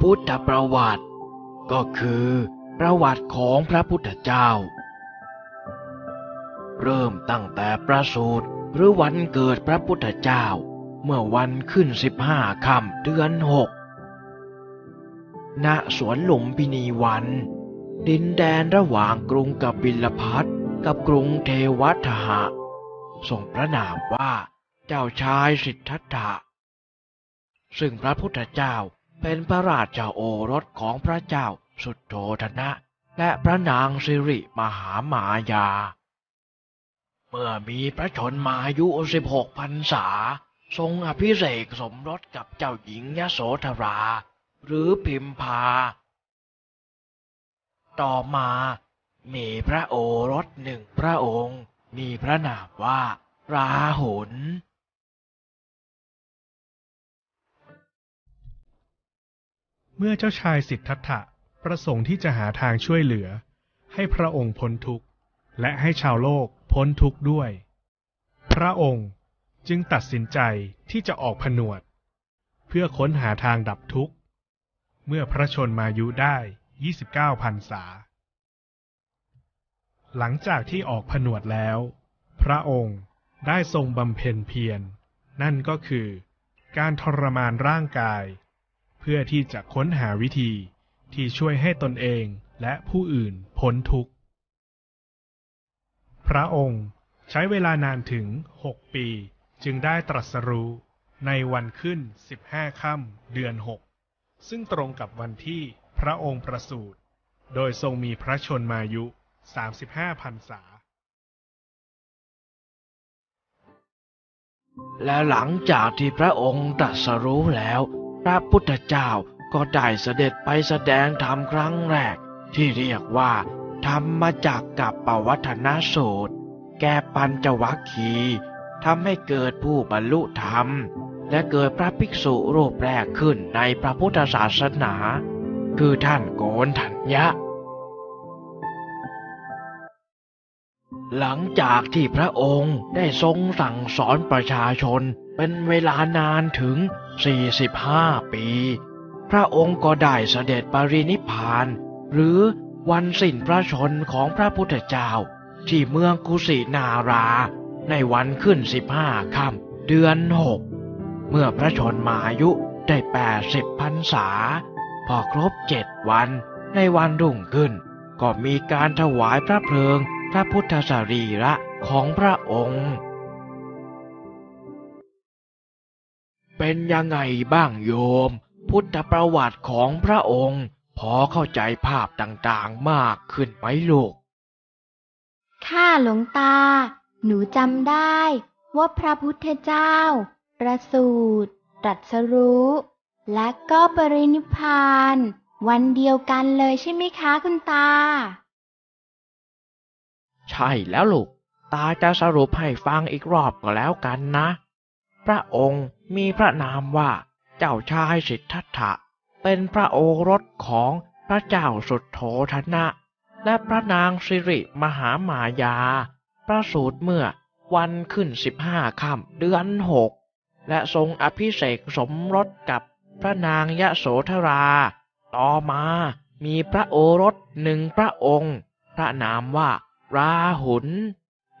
พุทธประวัติ ก็คือประวัติของพระพุทธเจ้า เริ่มตั้งแต่ประสูติหรือวันเกิดพระพุทธเจ้า เมื่อวันขึ้นสิบห้าค่ำเดือนหกณสวนหลุมพินีวัน ดินแดนระหว่างกรุงกบิลพัทกับกรุงเทวัฏหะส่งพระนามว่าเจ้าชายสิทธัตถะ ซึ่งพระพุทธเจ้า เป็นพระราชโอรสของพระเจ้าสุดโทธนะ และพระนางสิริมหามายา เมื่อมีพระชนมายุสิบหกพรรษา ทรงอภิเษกสมรสกับเจ้าหญิงยโสธรา หรือพิมพา ต่อมามีพระโอรสหนึ่งพระองค์ มีพระนามว่าราหุล เมื่อเจ้าชายสิทธัตถะประสงค์ที่จะหาทางช่วยเหลือ ให้พระองค์พ้นทุกข์ และให้ชาวโลกพ้นทุกข์ด้วย พระองค์จึงตัดสินใจที่จะออกผนวด เพื่อค้นหาทางดับทุกข์ เมื่อพระชนมายุได้ 29พรรษา หลังจากที่ออกผนวดแล้ว พระองค์ได้ทรงบำเพ็ญเพียร นั่นก็คือ การทรมานร่างกาย พื่อที่จะค้นหาวิธีที่ช่วยให้ตนเองและผู้อื่นพ้นทุกข์ พระองค์ใช้เวลานานถึงหกปีจึงได้ตรัสรู้ในวันขึ้นสิบห้าค่ำเดือนหกซึ่งตรงกับวันที่พระองค์ประสูติ โดยทรงมีพระชนมายุ35พรรษา และหลังจากที่พระองค์ตรัสรู้แล้ว พระพุทธเจ้าก็ได้เสด็จไปแสดงธรรมครั้งแรก ที่เรียกว่า ธรรมาจากกับปวัฒนสูตร แก่ปัญจวัคคีทำให้เกิดผู้บรรลุธรรม และเกิดพระภิกษุรูปแรกขึ้นในพระพุทธศาสนา คือท่านโกนทัญญะ หลังจากที่พระองค์ได้ทรงสั่งสอนประชาชน เป็นเวลานานถึง 45 ปี พระองค์ก็ได้เสด็จปรินิพาน หรือวันสิ้นพระชนของพระพุทธเจ้า ที่เมืองกุสินารา ในวันขึ้น 15ค่ำเดือนหกเมื่อพระชนมายุได้ 80พรรษา พอครบเจ็ดวัน ในวันรุ่งขึ้น ก็มีการถวายพระเพลิงพระพุทธสรีระของพระองค์ เป็นยังไงบ้างโยม พุทธประวัติของพระองค์ พอเข้าใจภาพต่างๆมากขึ้นไหมลูกค่ะหลวงตา หนูจำได้ว่าพระพุทธเจ้า ประสูติตรัสรู้ และก็ปรินิพพาน วันเดียวกันเลยใช่ไหมคะคุณตา ใช่แล้วลูก ตาจะสรุปให้ฟังอีกรอบก็แล้วกันนะ พระองค์มีพระนามว่าเจ้าชายสิทธัตถะ เป็นพระโอรสของพระเจ้าสุดโทธนะ และพระนางสิริมหามายา ประสูติเมื่อวันขึ้นสิบห้าค่ำเดือนหก และทรงอภิเษกสมรสกับพระนางยะโสธรา ต่อมามีพระโอรสหนึ่งพระองค์ พระนามว่าราหุล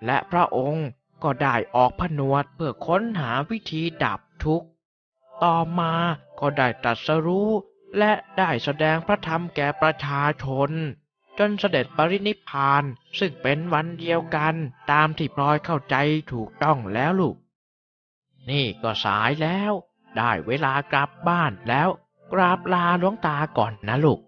และพระองค์ ก็ได้ออกผนวดเพื่อค้นหาวิธีดับทุกข์ ต่อมาก็ได้ตรัสรู้และได้แสดงพระธรรมแก่ประชาชน จนเสด็จปรินิพานซึ่งเป็นวันเดียวกันตามที่พลอยเข้าใจถูกต้องแล้วลูก นี่ก็สายแล้ว ได้เวลากลับบ้านแล้ว กราบลาหลวงตาก่อนนะลูก